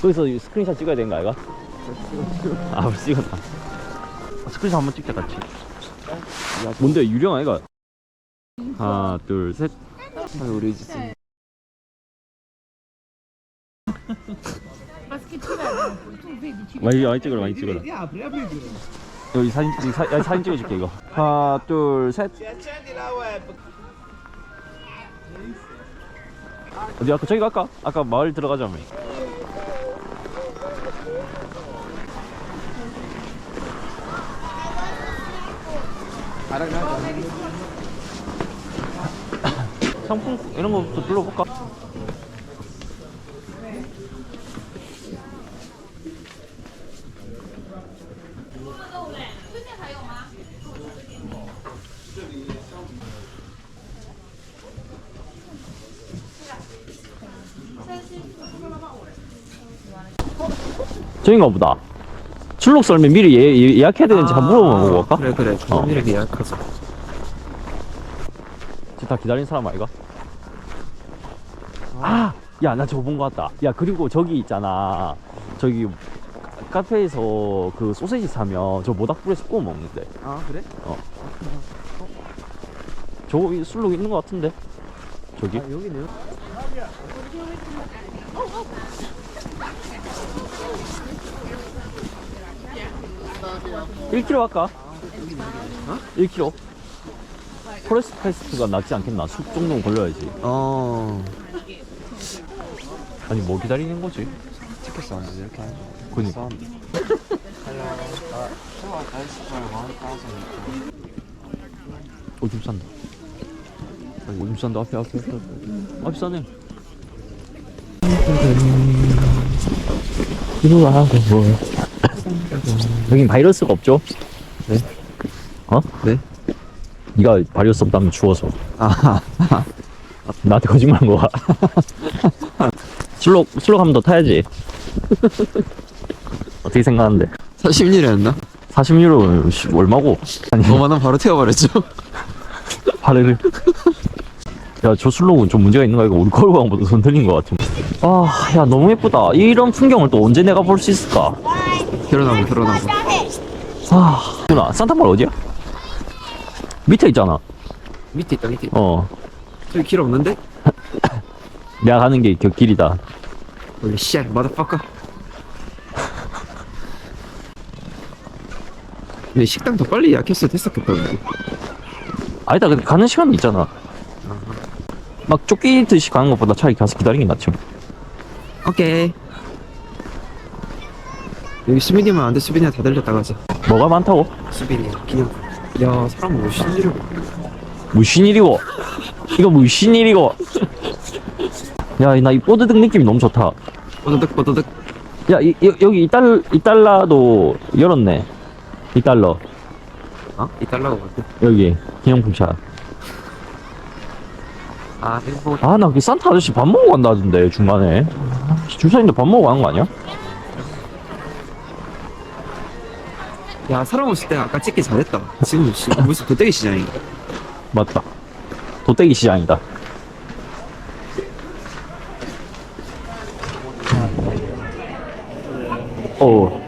거기서 스크린샷 찍어야 되는 거 아이가? 아 벌써 찍었다 아, 스크린샷 한번 찍자 같이. 야 뭔데? 유령 아이가? 하나 둘셋. 우리 tout vite, tu 많이 많이 찍어라 많이 찍어라. 여기 사진 찍 사, 야, 사진 찍어줄게 이거. 하나 둘셋. 어디 아까? 저기 갈까? 아까 마을 들어가자며 상품 이런 거부터 둘러볼까? 저긴가 보다 출록 썰매 미리 예, 예, 예약해야 되는지 한번 물어보고 갈까? 그래 그래 어. 이렇게 예약하자 지금 다 기다리는 사람 아이가? 아! 야, 나 저거 본 거 같다. 야, 그리고 저기 있잖아. 저기 카- 카페에서 그 소세지 사면 저 모닥불에서 구워 먹는데. 아 그래? 저거 이 술록 있는 거 같은데? 저기? 아 여기네요 1kg 할까? 어? 1kg? 포레스트 페스트가 낫지 않겠나? 숲 정도는 걸려야지. 어 아니, 뭐 기다리는 거지? 티켓 사운드 이렇게 하죠 그니까. 오줌 싼다. 오줌 싼다. 앞에, 앞에, 앞에. 앞에. 앞에 싸네. 이거 하고 뭐. 여긴 바이러스가 없죠? 네. 어? 네? 네가 바이러스 없다면 추워서. 아하 나한테 거짓말한 거야. 술록 한번더 타야지. 어떻게 생각하는데? 40일이었나? 40유로 얼마고? 아니, 5만원 바로 태워버렸죠 파르르. 야, 저 술록은 좀 문제가 있는 거 아이가? 우리 걸어방보다 손 들린 것 같은. 아, 야, 너무 예쁘다. 이런 풍경을 또 언제 내가 볼 수 있을까? 결혼하고 결혼하고 아, 누나, 산타마을 어디야? 밑에 있잖아. 밑에 있다 밑에 있다 어. 저기 길 없는데? 내가 가는 게 그 길이다. 원래 씨알 마더파카 근데 식당 더 빨리 예약했어도 됐었겠다 근데. 아니다, 근데 가는 시간이 있잖아. 막 쫓기듯이 가는 것보다 차라리 가서 기다리는 게 낫지. 오케이 여기 수빈이만 안돼 수빈이가 다 들렸다 가자 뭐가 많다고? 수빈이 그냥 야 사람 뭐 신지르고 무슨 일이고? 이거 무슨 일이고? 야, 나 이 뽀드득 느낌이 너무 좋다. 뽀드득 뽀드득 야, 이, 여, 여기 이달, 이달러도 열었네. 이달러. 어? 이 달라고 같아 여기, 기념품차. 아 행복 아, 나 그 산타 아저씨 밥 먹으러 간다던데, 중간에. 아, 주차인데 밥 먹으러 가는 거 아니야? 야 사람 없을 때 아까 찍기 잘했다 지금 시, 무슨 도떼기 시장인가 맞다. 도떼기 시장이다. 어.